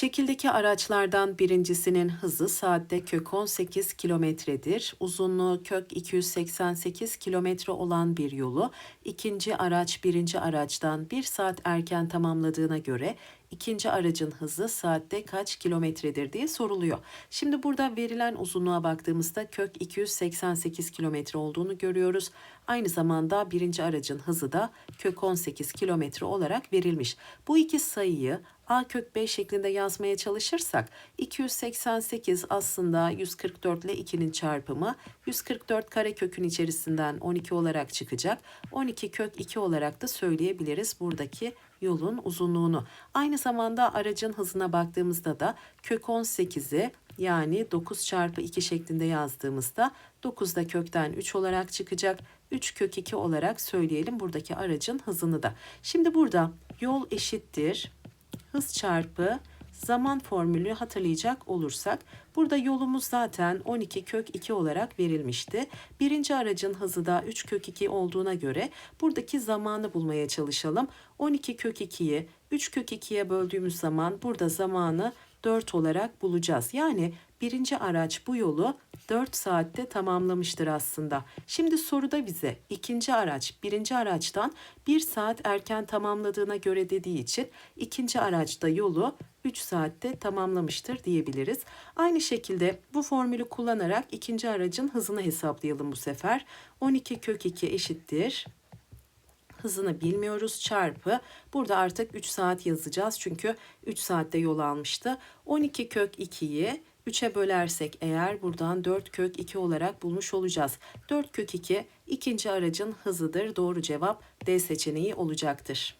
Şekildeki araçlardan birincisinin hızı saatte kök 18 kilometredir. Uzunluğu kök 288 kilometre olan bir yolu ikinci araç birinci araçtan bir saat erken tamamladığına göre ikinci aracın hızı saatte kaç kilometredir diye soruluyor. Şimdi burada verilen uzunluğa baktığımızda kök 288 kilometre olduğunu görüyoruz. Aynı zamanda birinci aracın hızı da kök 18 kilometre olarak verilmiş. Bu iki sayıyı a kök 5 şeklinde yazmaya çalışırsak 288 aslında 144 ile 2'nin çarpımı 144 kare kökün içerisinden 12 olarak çıkacak. 12 kök 2 olarak da söyleyebiliriz buradaki yolun uzunluğunu. Aynı zamanda aracın hızına baktığımızda da kök 18'i yani 9 çarpı 2 şeklinde yazdığımızda 9 da kökten 3 olarak çıkacak. 3 kök 2 olarak söyleyelim buradaki aracın hızını da. Şimdi burada yol eşittir hız çarpı zaman formülünü hatırlayacak olursak burada yolumuz zaten 12 kök 2 olarak verilmişti. Birinci aracın hızı da 3 kök 2 olduğuna göre buradaki zamanı bulmaya çalışalım. 12 kök 2'yi 3 kök 2'ye böldüğümüz zaman burada zamanı 4 olarak bulacağız. Yani birinci araç bu yolu 4 saatte tamamlamıştır aslında. Şimdi soruda bize ikinci araç birinci araçtan 1 saat erken tamamladığına göre dediği için ikinci araçta yolu 3 saatte tamamlamıştır diyebiliriz. Aynı şekilde bu formülü kullanarak ikinci aracın hızını hesaplayalım bu sefer. 12 kök 2 eşittir hızını bilmiyoruz çarpı burada artık 3 saat yazacağız çünkü 3 saatte yol almıştı. 12 kök 2'yi 3'e bölersek eğer buradan 4 kök 2 olarak bulmuş olacağız. 4 kök 2 ikinci aracın hızıdır. Doğru cevap D seçeneği olacaktır.